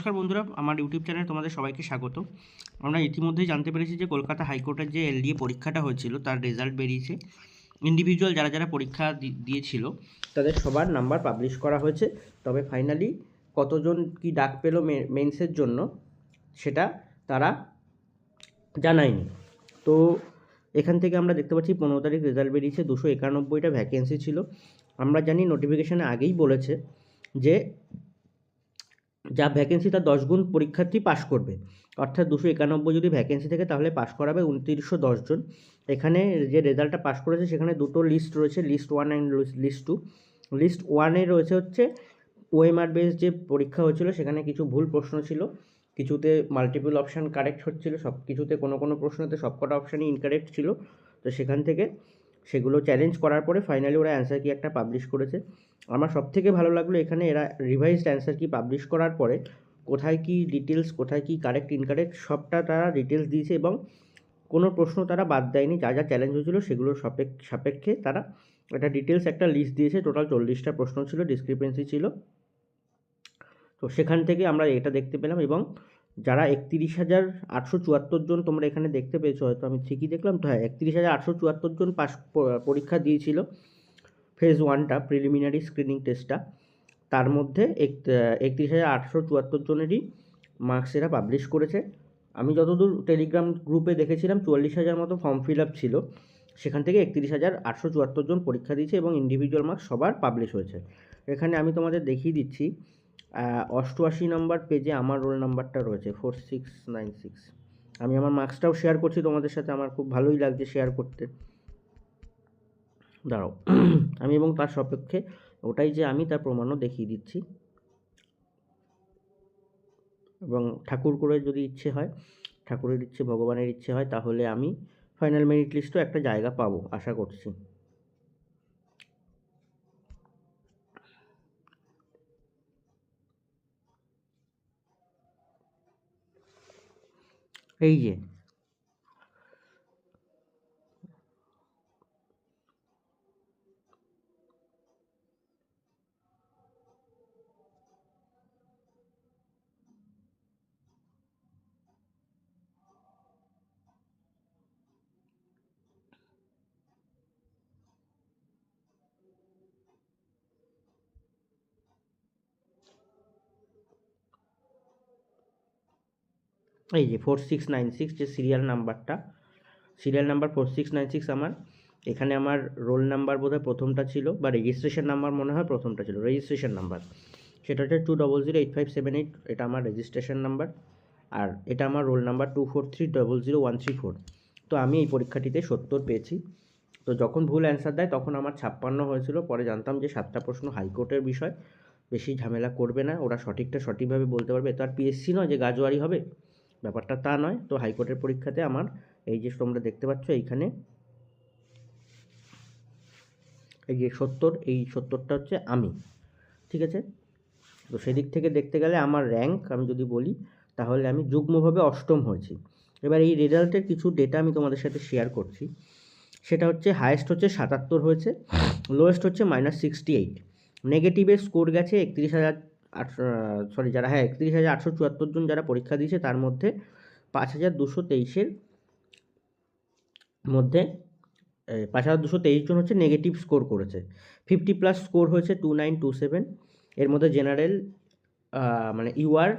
নমস্কার বন্ধুরা, আমার ইউটিউব চ্যানেলে তোমাদের সবাইকে স্বাগত। আমরা ইতিমধ্যেই জানতে পেরেছি যে কলকাতা হাইকোর্টের যে এলডিএ পরীক্ষাটা হয়েছিল, তার রেজাল্ট বেরিয়েছে। ইন্ডিভিজুয়াল যারা যারা পরীক্ষা দিয়েছিল, তাদের সবার নাম্বার পাবলিশ করা হয়েছে। তবে ফাইনালি কতজন কি ডাক পেল মেন্সের জন্য, সেটা তারা জানায়নি। তো এখান থেকে আমরা দেখতে পাচ্ছি, পনেরো তারিখ রেজাল্ট বেরিয়েছে, দুশো একানব্বইটা ভ্যাকেন্সি ছিল। আমরা জানি নোটিফিকেশানে আগেই বলেছে যে যা ভ্যাকেন্সি তার দশ গুণ পরীক্ষার্থী পাশ করবে। অর্থাৎ দুশো একানব্বই যদি ভ্যাকেন্সি থাকে তাহলে পাশ করাবে উনত্রিশশো দশজন এখানে যে রেজাল্টটা পাশ করেছে সেখানে দুটো লিস্ট রয়েছে list one and list two list ওয়ানে রয়েছে হচ্ছে ওএমআর বেস যে পরীক্ষা হয়েছিল, সেখানে কিছু ভুল প্রশ্ন ছিল। কিছুতে মাল্টিপল অপশান কারেক্ট হচ্ছিল, সব কিছুতে কোনো কোনো প্রশ্নতে সবকটা অপশানই ইনকারেক্ট ছিল। তো সেখান থেকে সেগুলো চ্যালেঞ্জ করার পরে ফাইনালি ওরা অ্যান্সার কি একটা পাবলিশ করেছে। আমার সব থেকে ভালো লাগল এখানে এরা রিভাইজড অ্যান্সার কি পাবলিশ করার পরে কোথায় কি ডিটেলস কোথায় কি কারেক্ট ইনকারেক্ট সবটা তারা ডিটেলস দিয়েছে এবং কোনো প্রশ্ন তারা বাদ দেয়নি, যা যা চ্যালেঞ্জ হয়েছিল সেগুলোর সাপেক্ষ তারা একটা ডিটেলস একটা লিস্ট দিয়েছে। টোটাল চল্লিশটা প্রশ্ন ছিল ডিসক্রিপেন্সি ছিল। তো সেখান থেকে আমরা এটা দেখতে পেলাম এবং যারা একত্রিশ হাজার আটশো চুয়াত্তর জন তোমরা এখানে দেখতে পেয়েছ, হয়তো আমি ঠিকই দেখলাম, তো হ্যাঁ একত্রিশ হাজার আটশো চুয়াত্তর জন পাস পরীক্ষা দিয়েছিল ফেজ ওয়ানটা প্রিলিমিনারি স্ক্রিনিং টেস্টটা তার মধ্যে এক, একত্রিশ হাজার আটশো চুয়াত্তর জনেরই মার্কস এরা পাবলিশ করেছে। আমি যতদূর টেলিগ্রাম গ্রুপে দেখেছিলাম, চুয়াল্লিশ হাজার মতো ফর্ম ফিল আপ ছিল। সেখান থেকে একত্রিশ হাজার আটশো চুয়াত্তর জন পরীক্ষা দিয়েছে এবং ইন্ডিভিজুয়াল মার্কস সবার পাবলিশ হয়েছে। এখানে আমি তোমাদের দেখিয়ে দিচ্ছি অষ্টআশি নম্বর পেজে আমার রোল নাম্বারটা রয়েছে ফোর সিক্স নাইন সিক্স আমি আমার মার্কসটাও শেয়ার করছি, তোমাদের সাথে আমার খুব ভালোই লাগছে শেয়ার করতে। দাঁড়াও, আমি এবং তার সপক্ষে ওটাই যে আমি তার প্রমাণও দেখিয়ে দিচ্ছি। এবং ঠাকুর করে যদি ইচ্ছে হয়, ঠাকুরের ইচ্ছে, ভগবানের ইচ্ছে হয়, তাহলে আমি ফাইনাল মেরিট লিস্টও একটা জায়গা পাবো, আশা করছি। এই যে এই যে ফোর সিক্স নাইন সিক্স যে সিরিয়াল নাম্বারটা serial number four six nine six আমার, এখানে আমার রোল নাম্বার বোধহয় প্রথমটা ছিল বা রেজিস্ট্রেশন নাম্বার মনে হয় প্রথমটা ছিল রেজিস্ট্রেশন নাম্বার সেটা হচ্ছে two double zero eight five seven eight এটা আমার রেজিস্ট্রেশন নাম্বার আর এটা আমার roll number two four three double zero one three four তো আমি এই পরীক্ষাটিতে সত্তর পেয়েছি। তো যখন ভুল অ্যান্সার দেয় তখন আমার ছাপ্পান্ন হয়েছিল, পরে জানতাম যে সাতটা প্রশ্ন হাইকোর্টের বিষয়, বেশি ঝামেলা করবে না, ওরা সঠিকটা সঠিকভাবে বলতে পারবে। তো আর পিএসসি নয় যে গাজোয়ারি হবে। ব্যাপারটা তা নয়। তো হাইকোর্টের পরীক্ষাতে আমার এই যে তোমরা দেখতে পাচ্ছ, এইখানে এই যে সত্তর, এই সত্তরটা হচ্ছে আমি, ঠিক আছে? তো সেদিক থেকে দেখতে গেলে আমার র্যাঙ্ক আমি যদি বলি, তাহলে আমি যুগ্মভাবে অষ্টম হয়েছি। এবার এই রেজাল্টের কিছু ডেটা আমি তোমাদের সাথে শেয়ার করছি। সেটা হচ্ছে হায়েস্ট হচ্ছে সাতাত্তর হয়েছে লোয়েস্ট হচ্ছে মাইনাস সিক্সটি এইট নেগেটিভের স্কোর গেছে একত্রিশ হাজার আটশো সরি যারা হ্যাঁ একত্রিশ হাজার আটশো চুয়াত্তর জন যারা পরীক্ষা দিয়েছে, তার মধ্যে পাঁচ হাজার দুশো তেইশের মধ্যে পাঁচ হাজার দুশো তেইশ জন হচ্ছে নেগেটিভ স্কোর করেছে। ফিফটি প্লাস স্কোর হয়েছে টু নাইন টু সেভেন এর মধ্যে জেনারেল মানে ইউআর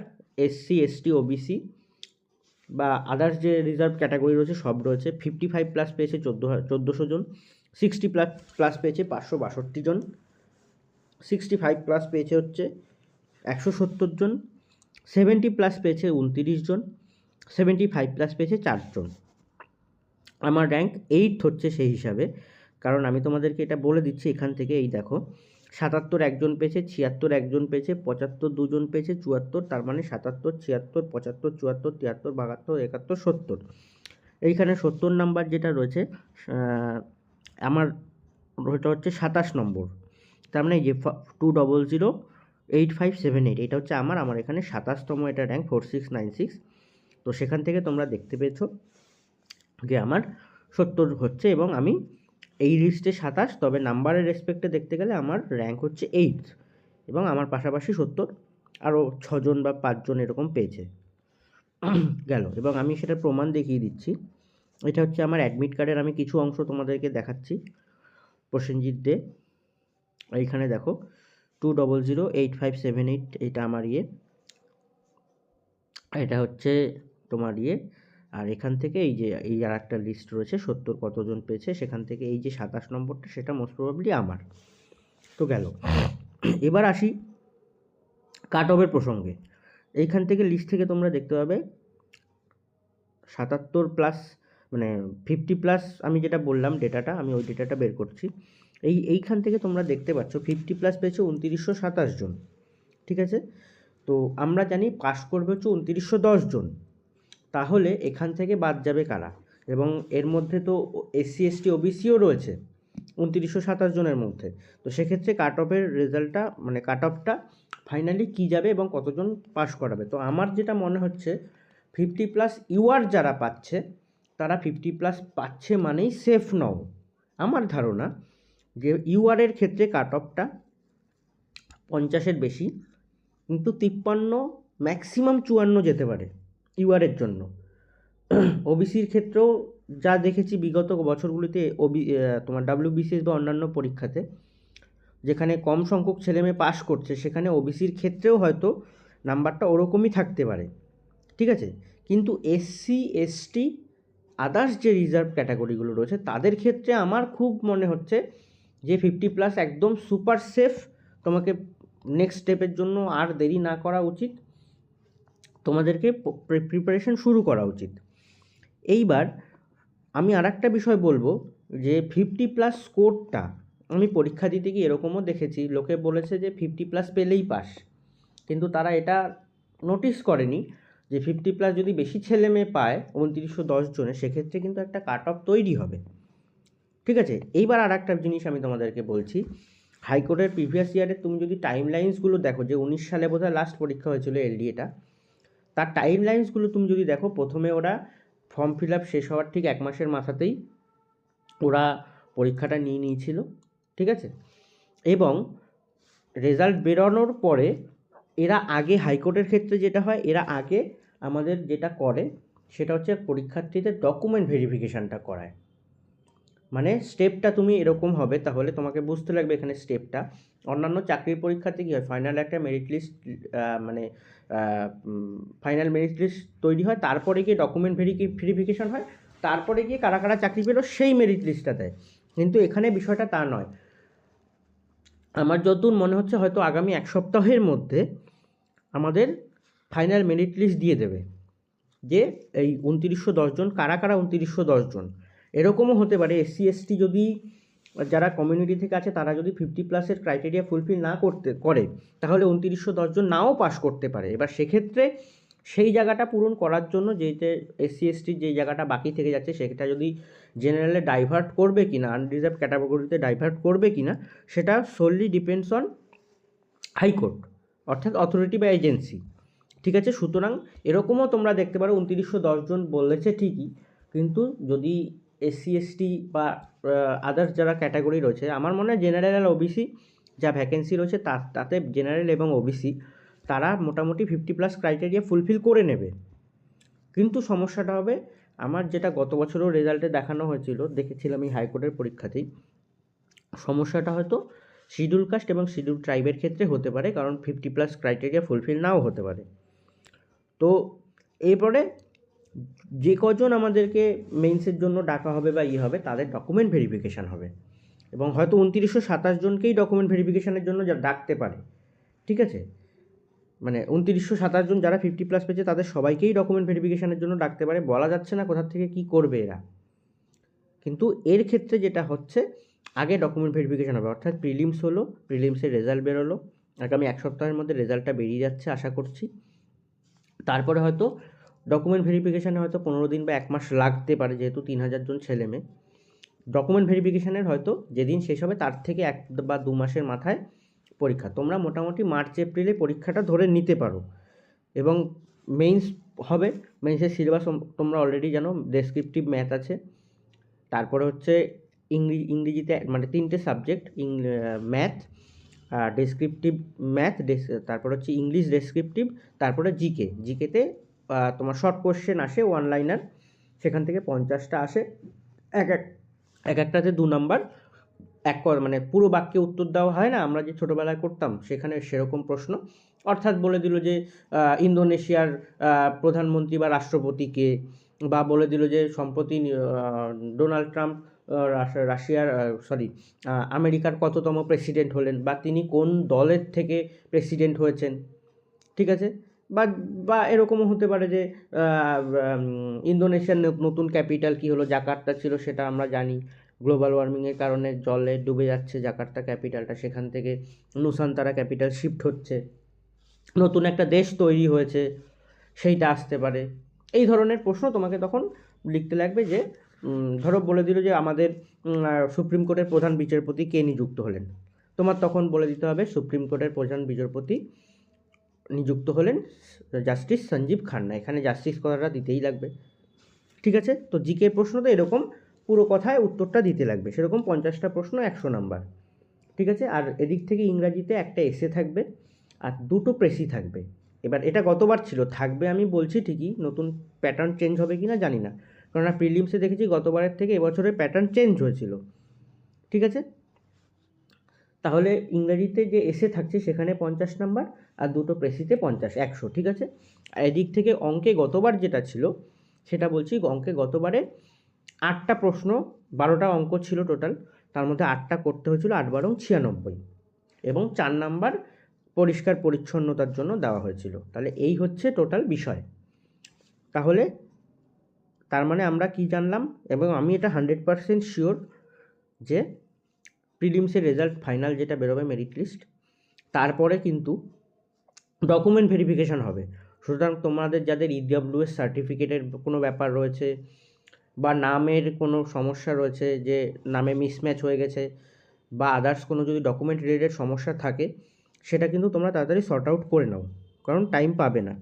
এসসি এসটি ওবিসি বা আদার্স যে রিজার্ভ ক্যাটাগরি রয়েছে, সব রয়েছে। ফিফটি ফাইভ প্লাস পেয়েছে চোদ্দ চোদ্দোশো জন। সিক্সটি প্লাস প্লাস পেয়েছে পাঁচশো বাষট্টি জন। সিক্সটি ফাইভ প্লাস পেয়েছে হচ্ছে একশো সত্তর জন সেভেন্টি প্লাস পেয়েছে উনতিরিশ জন সেভেন্টি ফাইভ প্লাস পেয়েছে চারজন আমার র্যাঙ্ক এইট হচ্ছে সেই হিসাবে, কারণ আমি তোমাদেরকে এটা বলে দিচ্ছি এখান থেকে, এই দেখো, সাতাত্তর একজন পেয়েছে, ছিয়াত্তর একজন পেয়েছে, পঁচাত্তর দুজন পেয়েছে, চুয়াত্তর, তার মানে সাতাত্তর, ছিয়াত্তর, পঁচাত্তর, চুয়াত্তর, তিয়াত্তর, বাহাত্তর, একাত্তর, সত্তর। এইখানে সত্তর নাম্বার যেটা রয়েছে আমার, ওটা হচ্ছে সাতাশ নম্বর তার মানে যে two double zero eight five seven eight এটা হচ্ছে আমার আমার এখানে সাতাশতম, এটা rank four six nine six তো সেখান থেকে তোমরা দেখতে পেয়েছ যে আমার সত্তর হচ্ছে এবং আমি এই লিস্টে সাতাশ, তবে নাম্বারের রেসপেক্টে দেখতে গেলে আমার র্যাঙ্ক হচ্ছে এইট এবং আমার পাশাপাশি সত্তর, আরও ছজন বা পাঁচজন এরকম পেয়েছে। গেল, এবং আমি সেটার প্রমাণ দেখিয়ে দিচ্ছি। এটা হচ্ছে আমার অ্যাডমিট কার্ডের আমি কিছু অংশ তোমাদেরকে দেখাচ্ছি। প্রসেনজিৎ দে, এইখানে দেখো। Two double zero eight five seven eight এটা আমার ইয়ে। এটা হচ্ছে তোমার ইয়ে। আর এখান থেকে এই যে, এই আর একটা লিস্ট রয়েছে, সত্তর কতজন পেয়েছে, সেখান থেকে এই যে সাতাশ নম্বরটা, সেটা মোস্ট প্রবাবলি আমার। তো গেল। এবার আসি কাট অফের প্রসঙ্গে। এইখান থেকে লিস্ট থেকে তোমরা দেখতে পাবে সাতাত্তর প্লাস মানে ফিফটি প্লাস আমি যেটা বললাম ডেটাটা আমি ওই ডেটাটা বের করছি। এই, এইখান থেকে তোমরা দেখতে পাচ্ছ ফিফটি প্লাস পেয়েছে উনতিরিশশো সাতাশ জন, ঠিক আছে? তো আমরা জানি পাস করবে হচ্ছে উনতিরিশশো দশ জন। তাহলে এখান থেকে বাদ যাবে কারা? এবং এর মধ্যে তো এসসি এসটি ওবিসিও রয়েছে, উনতিরিশশো সাতাশ জনের মধ্যে। তো সেক্ষেত্রে কাট অফের রেজাল্টটা মানে কাট অফটা ফাইনালি কী যাবে এবং কতজন পাস করাবে? তো আমার যেটা মনে হচ্ছে ফিফটি প্লাস ইউআর যারা পাচ্ছে, তারা ফিফটি প্লাস পাচ্ছে মানেই সেফ নও আমার ধারণা যে ইউআরের ক্ষেত্রে কাট অফটা পঞ্চাশের বেশি, কিন্তু তিপ্পান্ন ম্যাক্সিমাম চুয়ান্ন যেতে পারে ইউআরের জন্য। ওবিসির ক্ষেত্রেও যা দেখেছি বিগত বছরগুলিতে ওবি তোমার ডাব্লিউবিসিএস বা অন্যান্য পরীক্ষাতে, যেখানে কম সংখ্যক ছেলেমেয়ে পাস করছে, সেখানে ওবিসির ক্ষেত্রেও হয়তো নাম্বারটা ওরকমই থাকতে পারে। ঠিক আছে? কিন্তু এসসি এসটি আদার্স যে রিজার্ভ ক্যাটাগরিগুলো রয়েছে, তাদের ক্ষেত্রে আমার খুব মনে হচ্ছে যে ফিফটি প্লাস একদম সুপার সেফ তোমাকে নেক্সট স্টেপের জন্য আর দেরি না করা উচিত। তোমাদেরকে প্রিপারেশন শুরু করা উচিত। এইবার আমি আর একটা বিষয় বলব যে ফিফটি প্লাস স্কোরটা আমি পরীক্ষা দিতে গিয়ে এরকমও দেখেছি, লোকে বলেছে যে ফিফটি প্লাস পেলেই পাস। কিন্তু তারা এটা নোটিস করেনি যে ফিফটি প্লাস যদি বেশি ছেলে মেয়ে পায়, উনত্রিশশো দশ জনে সেক্ষেত্রে কিন্তু একটা কাট অফ তৈরি হবে। ঠিক আছে? এইবার আর একটা জিনিস আমি তোমাদেরকে বলছি। হাইকোর্টের প্রিভিয়াস ইয়ারে তুমি যদি টাইম লাইন্সগুলো দেখো, যে উনিশ সালে বোধহয় লাস্ট পরীক্ষা হয়েছিল এলডিএটা তার টাইম লাইন্সগুলো তুমি যদি দেখো, প্রথমে ওরা ফর্ম ফিল আপ শেষ হওয়ার ঠিক এক মাসের মাথাতেই ওরা পরীক্ষাটা নিয়ে নিয়েছিল, ঠিক আছে? এবং রেজাল্ট বেরোনোর পরে এরা আগে হাইকোর্টের ক্ষেত্রে যেটা হয়, এরা আগে আমাদের যেটা করে, সেটা হচ্ছে পরীক্ষার্থীদের ডকুমেন্ট ভেরিফিকেশানটা করায়। মানে স্টেপটা তুমি এরকম হবে, তাহলে তোমাকে বুঝতে লাগবে এখানে স্টেপটা অন্যান্য চাকরির পরীক্ষাতে কী হয়? ফাইনাল একটা মেরিট লিস্ট মানে ফাইনাল মেরিট লিস্ট তৈরি হয়, তারপরে গিয়ে ডকুমেন্ট ভেরিফি ভেরিফিকেশান হয়, তারপরে গিয়ে কারা কারা চাকরি পেল, সেই মেরিট লিস্টটা দেয়। কিন্তু এখানে বিষয়টা তা নয়। আমার যতদূর মনে হচ্ছে, হয়তো আগামী এক সপ্তাহের মধ্যে আমাদের ফাইনাল মেরিট লিস্ট দিয়ে দেবে। যে এই উনতিরিশশো দশজন কারা কারা উনতিরিশশো দশজন এরকমও হতে পারে এসসি এসটি যদি যারা কমিউনিটি থেকে আছে, তারা যদি ফিফটি প্লাসের ক্রাইটেরিয়া ফুলফিল না করতে, করে, তাহলে উনতিরিশশো দশজন নাও পাস করতে পারে। এবার সেক্ষেত্রে সেই জায়গাটা পূরণ করার জন্য যে যে এসসি এসটির যে জায়গাটা বাকি থেকে যাচ্ছে, সেটা যদি জেনারেলে ডাইভার্ট করবে কি না আনরিজার্ভ ক্যাটাগরিতে ডাইভার্ট করবে কি না সেটা solely depends on high court অর্থাৎ অথরিটি বা এজেন্সি ঠিক আছে? সুতরাং এরকমও তোমরা দেখতে পারো, উনতিরিশশো দশজন বলেছে ঠিকই, কিন্তু যদি এসসি, এসটি বা আদার্স যারা ক্যাটাগরি রয়েছে, আমার মনে হয় জেনারেল আর ওবিসি যা ভ্যাকেন্সি রয়েছে তা, তাতে জেনারেল এবং ওবিসি তারা মোটামুটি ফিফটি প্লাস ক্রাইটেরিয়া ফুলফিল করে নেবে। কিন্তু সমস্যাটা হবে, আমার যেটা গত বছরও রেজাল্টে দেখানো হয়েছিল, দেখেছিলাম এই হাইকোর্টের পরীক্ষাতেই, সমস্যাটা হয়তো শিডিউল কাস্ট এবং শিডিউল ট্রাইবের ক্ষেত্রে হতে পারে, কারণ ফিফটি প্লাস ক্রাইটেরিয়া ফুলফিল নাও হতে পারে। তো, এরপরে যে কজন আমাদেরকে মেন্সের জন্য ডাকা হবে বা ই হবে, তাদের ডকুমেন্ট ভেরিফিকেশান হবে। এবং হয়তো উনত্রিশশো সাতাশ জনকেই ডকুমেন্ট ভেরিফিকেশানের জন্য যা ডাকতে পারে। ঠিক আছে? মানে উনত্রিশশো সাতাশ জন যারা ফিফটি প্লাস পেয়েছে, তাদের সবাইকেই ডকুমেন্ট ভেরিফিকেশানের জন্য ডাকতে পারে। বলা যাচ্ছে না কোথা থেকে কী করবে এরা। কিন্তু এর ক্ষেত্রে যেটা হচ্ছে, আগে ডকুমেন্ট ভেরিফিকেশান হবে। অর্থাৎ প্রিলিমস হলো প্রিলিমসের রেজাল্ট বেরোলো। আগামী এক সপ্তাহের মধ্যে রেজাল্টটা বেরিয়ে যাচ্ছে, আশা করছি। তারপরে হয়তো ডকুমেন্ট ভেরিফিকেশানে হয়তো পনেরো দিন বা এক মাস লাগতে পারে, যেহেতু তিন হাজার জন ছেলে মেয়ে। ডকুমেন্ট ভেরিফিকেশানের হয়তো যেদিন শেষ হবে, তার থেকে এক বা দু মাসের মাথায় পরীক্ষা। তোমরা মোটামুটি মার্চ, এপ্রিলে পরীক্ষাটা ধরে নিতে পারো। এবং মেইনস হবে মেইনসের সিলেবাস তোমরা অলরেডি জানো ডেসক্রিপটিভ ম্যাথ আছে। তারপরে হচ্ছে ইংরেজি ইংরেজিতে মানে তিনটে সাবজেক্ট ম্যাথ ডেসক্রিপটিভ ম্যাথ ডেস তারপর হচ্ছে ইংলিশ ডেসক্রিপটিভ তারপরে জিকে জিকেতে তোমার শর্ট কোশ্চেন আসে ওয়ান লাইনার সেখান থেকে পঞ্চাশটা আসে। এক এক এক একটাতে দু নাম্বার এক মানে পুরো বাক্যে উত্তর দেওয়া হয় না, আমরা যে ছোটোবেলায় করতাম, সেখানে সেরকম প্রশ্ন। অর্থাৎ বলে দিল যে ইন্দোনেশিয়ার প্রধানমন্ত্রী বা রাষ্ট্রপতিকে বা বলে দিল যে, সম্প্রতি ডোনাল্ড ট্রাম্প রাশিয়ার সরি আমেরিকার কততম প্রেসিডেন্ট হলেন বা তিনি কোন দলের থেকে প্রেসিডেন্ট হয়েছেন? ঠিক আছে? বা বা এরকমও হতে পারে যে ইন্দোনেশিয়ার নতুন ক্যাপিটাল কী হলো, জাকার্তা ছিল সেটা আমরা জানি। গ্লোবাল ওয়ার্মিংয়ের কারণে জলে ডুবে যাচ্ছে জাকার্তা ক্যাপিটালটা, সেখান থেকে নুসান্তারা ক্যাপিটাল শিফট হচ্ছে। নতুন একটা দেশ তৈরি হয়েছে, সেইটা আসতে পারে। এই ধরনের প্রশ্ন তোমাকে তখন লিখতে লাগবে যে ধরো বলে দিল যে আমাদের সুপ্রিম কোর্টের প্রধান বিচারপতি কে নিযুক্ত হলেন? তোমার তখন বলে দিতে হবে সুপ্রিম কোর্টের প্রধান বিচারপতি নিযুক্ত হলেন জাস্টিস সঞ্জীব খান্না। এখানে জাস্টিস কথাটা দিতেই লাগবে। ঠিক আছে? তো জিকে প্রশ্ন তো এরকম, পুরো কথায় উত্তরটা দিতে লাগবে। সেরকম পঞ্চাশটা প্রশ্ন, একশো নাম্বার। ঠিক আছে? আর এদিক থেকে ইংরাজিতে একটা এসে থাকবে, আর দুটো প্রেসি থাকবে। এবার এটা গতবার ছিল, থাকবে আমি বলছি ঠিকই, নতুন প্যাটার্ন চেঞ্জ হবে কি না জানি না। কেননা প্রিলিমসে দেখেছি গতবারের থেকে এবছরের প্যাটার্ন চেঞ্জ হয়েছিল। ঠিক আছে? তাহলে ইংরাজিতে যে এসে থাকছে সেখানে পঞ্চাশ নাম্বার আর দুটো প্রেসিতে পঞ্চাশ, একশো, ঠিক আছে? আর এদিক থেকে অঙ্কে গতবার যেটা ছিল, সেটা বলছি অঙ্কে গতবারে আটটা প্রশ্ন, বারোটা অঙ্ক ছিল টোটাল তার মধ্যে আটটা করতে হয়েছিল আট বারং ছিয়ানব্বই এবং চার নাম্বার পরিষ্কার পরিচ্ছন্নতার জন্য দেওয়া হয়েছিল। তাহলে এই হচ্ছে টোটাল বিষয়। তাহলে তার মানে আমরা কি জানলাম? এবং আমি এটা হান্ড্রেড পারসেন্ট শিওর যে প্রিলিমসের রেজাল্ট ফাইনাল যেটা বেরোবে মেরিট লিস্ট তারপরে কিন্তু ডকুমেন্ট ভেরিফিকেশান হবে। সুতরাং তোমাদের যাদের ইডব্লিউএস সার্টিফিকেটের কোনো ব্যাপার রয়েছে বা নামের কোনো সমস্যা রয়েছে যে নামে মিসম্যাচ হয়ে গেছে বা আদার্স কোনো যদি ডকুমেন্ট রিলেটেড সমস্যা থাকে, সেটা কিন্তু তোমরা তাড়াতাড়ি সর্ট আউট করে নাও, কারণ টাইম পাবে না।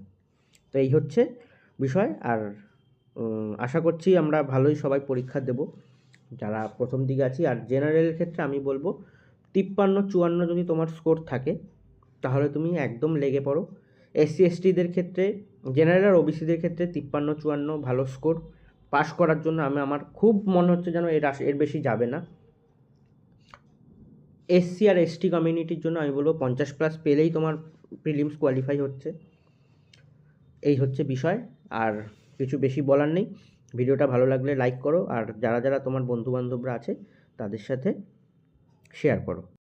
তো এই হচ্ছে বিষয়, আর আশা করছি আমরা ভালোই সবাই পরীক্ষা দেব। যারা প্রথম দিকে আছি, আর জেনারেলের ক্ষেত্রে আমি বলব, তিপ্পান্ন চুয়ান্ন যদি তোমার স্কোর থাকে তাহলে তুমি একদম লেগে পড়ো। এসসি এসটিদের ক্ষেত্রে জেনারেল আর ওবিসিদের ক্ষেত্রে তিপ্পান্ন, চুয়ান্ন, ভালো স্কোর পাস করার জন্য আমি আমার খুব মনে হচ্ছে যেন এর এর বেশি যাবে না। এসসি আর এসটি কমিউনিটির জন্য আমি বলব পঞ্চাশ প্লাস পেলেই তোমার প্রিলিমস কোয়ালিফাই হচ্ছে। এই হচ্ছে বিষয়। আর কিছু বেশি বলার নেই। ভিডিওটা ভালো লাগলে লাইক করো। আর যারা যারা তোমার বন্ধুবান্ধবরা আছে, তাদের সাথে শেয়ার করো।